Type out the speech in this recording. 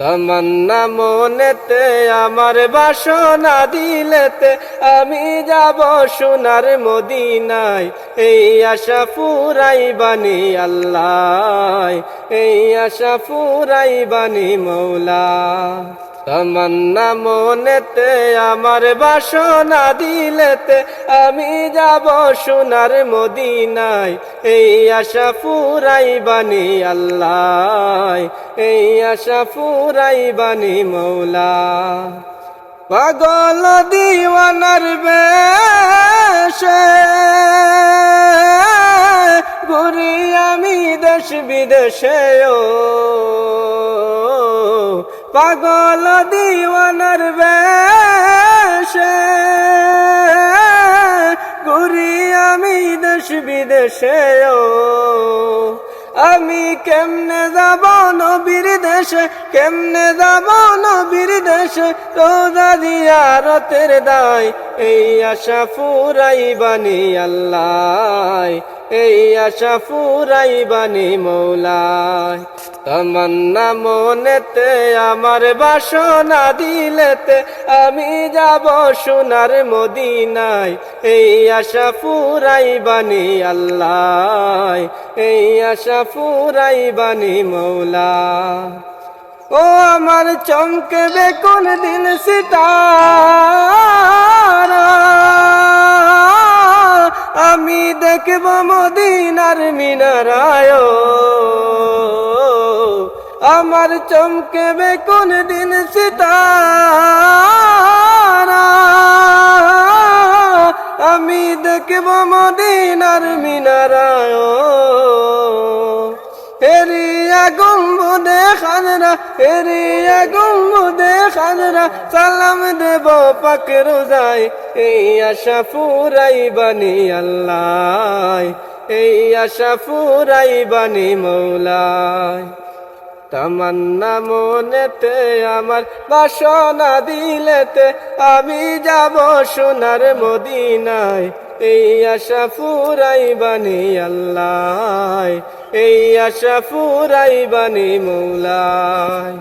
তমন্না মনেতে আমার বাসনা দিলেতে, আমি যাব সোনার মদিনায়। এই আশা ফুরাই বানি আল্লাহ, এই আশা ফুরাই বানি মৌলা। তমন্না মনেতে, আমার বাসনা দিলেতে, আমি যাব সোনার মদিনায়। এই আশা ফুরাই বানি আল্লাহ, এই আশা ফুরাই বানি মৌলা। পাগল দিওয়ানার বেশে ঘুরি আমি দেশ বিদেশে ও পাগল দিওয়ানার বেশে, ঘুরি আমি দেশ বিদেশে আমি কেমনে যাব নবীর দেশে, কেমনে যাব নবীর দেশে? রোজা দিয়া রতের দায়, এই আশা ফুরাই বানি আল্লাহ। এই আশা ফুরাই বানি মৌলায় তমন্না মনেতে, আমার বাসনা দিলেতে, আমি যাব সোনার মদিনায়। এই আশা ফুরাই বানি আল্লাহ, এই আশা ফুরাই বানি মৌলা ও আমার চমকে বেকুন দিন সিতারা আমি দেখব মদিনার মিনারায়। আমার চমকে বেকুন দিন সিতারা। আমি দেখব মদিনার মিনারায়। হেরিয়া গম্বুদে খানরা হেরিয়া গম্বুদে খানরা, সালাম দেব পাক রোজায়। এই আশা ফুরাই বানি আল্লাহ, এই আশা ফুরাই বানি মৌলায়। তামান্না মনেতে আমার বাসনা দিলেতে আমি যাব সোনার মদিনায়। এই আশা ফুরাই বানি আল্লাহ, এই আশা ফুরাই বানি মৌলায়।